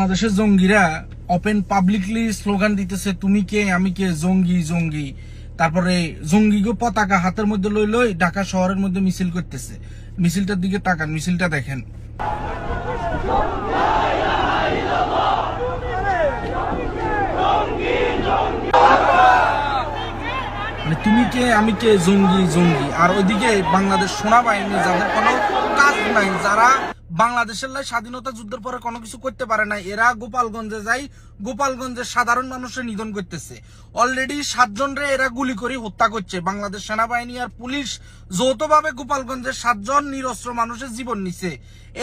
বাংলাদেশের জঙ্গিরা open publicly slogan দিতেছে, তুমি কে? আমি কে? জঙ্গি জঙ্গি। তারপরে জঙ্গিগো পতাকা হাতের মধ্যে লই লই ঢাকা শহরের মধ্যে মিছিল করতেছে। মিছিলটার দিকে তাকান, মিছিলটা দেখেন। মানে তুমি কে? আমি কে? জঙ্গি জঙ্গি। আর ওইদিকে বাংলাদেশ সেনাবাহিনী যাদের কোনো কাজ নাই, যারা বাংলাদেশের লাই স্বাধীনতা যুদ্ধের পরে কোনো কিছু করতে পারে না এরা গোপালগঞ্জে যাই গোপালগঞ্জের সাধারণ মানুষের নিধন করতেছে। অলরেডি সাতজন রে এরা গুলি করে হত্যা করছে। বাংলাদেশ সেনাবাহিনী আর পুলিশ যৌথভাবে গোপালগঞ্জের সাতজন নিরস্ত্র মানুষের জীবন নিছে।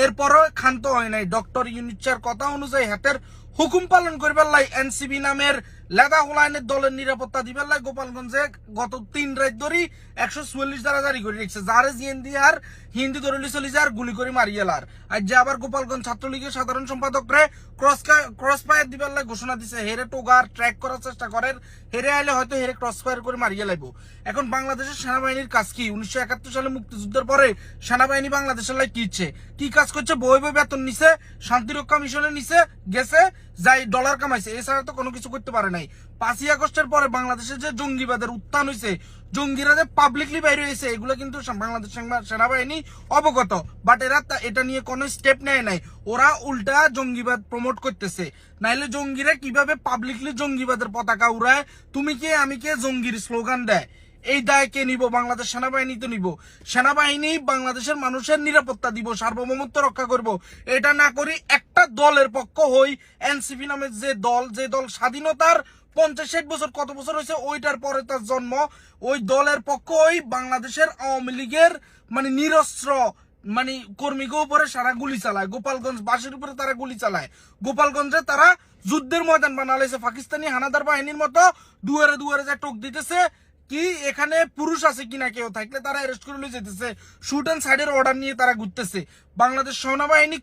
এরপরও ক্ষান্ত হয় নাই। ডক্টর ইউনিচার কথা অনুযায়ী হাতের হুকুম পালন করবার লাই এনসিবি নামের লেদা হোলাইনের দলের নিরাপত্তা দিবার লাই গোপালগঞ্জে গত তিন রাত ধরে একশো চুয়াল্লিশ দ্বারা জারি করে রেখেছে। যারে জিএন দিয়ে আর হিন্দি ধরলি চলি আর গুলি করে মারিয়েলার আর যে আবার গোপালগঞ্জ ছাত্রলীগের সাধারণ সম্পাদক রে, ক্রস ক্রস ফায়ার দিবার লাই ঘোষণা দিছে। হেরে টোগার ট্র্যাক করার চেষ্টা করেন, হেরে আইলে হয়তো হেরে ক্রস ফায়ার করে মারিয়ে লাইব। এখন বাংলাদেশের সেনাবাহিনীর কাজ কি? উনিশশো একাত্তর সালে মুক্তিযুদ্ধের পরে সেনাবাহিনী বাংলাদেশের লাই কি ইচ্ছে কি কাজ করছে? বই বই বেতন নিছে, শান্তিরক্ষা মিশনে নিছে, গেছে, যাই ডলার কামাইছে। এছাড়া তো কোনো কিছু করতে পারে নাই। পাঁচই আগস্টের পরে বাংলাদেশের যে জঙ্গিবাদের উত্থান হয়েছে জঙ্গিরা যে পাবলিকলি বাইরে হয়েছে, এগুলো কিন্তু বাংলাদেশ সেনা- সেনাবাহিনী অবগত। বাট এরা এটা নিয়ে কোনো স্টেপ নেয় নাই। ওরা উল্টা জঙ্গিবাদ প্রমোট করতেছে। নাইলে জঙ্গিরা কীভাবে পাবলিকলি জঙ্গিবাদের পতাকা উড়ায়? তুমি কে, আমি কে? জঙ্গির স্লোগান দেয়। এই দায় কে নিব? বাংলাদেশ সেনাবাহিনী তো নিব। সেনাবাহিনী বাংলাদেশের মানুষের নিরাপত্তা দিব, সার্বভৌমত্ব রক্ষা করব। এটা না করি একটা দলের পক্ষ হই। এনসিপি নামের যে দল যে দল স্বাধীনতার পঞ্চাশ ষাট বছর কত বছর হয়েছে? ওইটার পরে তার জন্ম। ওই দলের পক্ষ ওই বাংলাদেশের আওয়ামী লীগের মানে নিরস্ত্র মানে কর্মীকে উপরে সারা গুলি চালায়। গোপালগঞ্জ বাসের উপরে তারা গুলি চালায়। গোপালগঞ্জে তারা যুদ্ধের ময়দান বানালেছে। পাকিস্তানি হানাদার বাহিনীর মতো দুয়ারে দুয়ারে যা টোক দিতেছে কি এখানে পুরুষ আছে কিনা কেউ থাকলে তারা অ্যারেস্ট করে নিয়ে যেতেছে। শুট অ্যান্ড সাইডের অর্ডার নিয়ে তারা ঘুরতেছে। বাংলাদেশ সেনাবাহিনী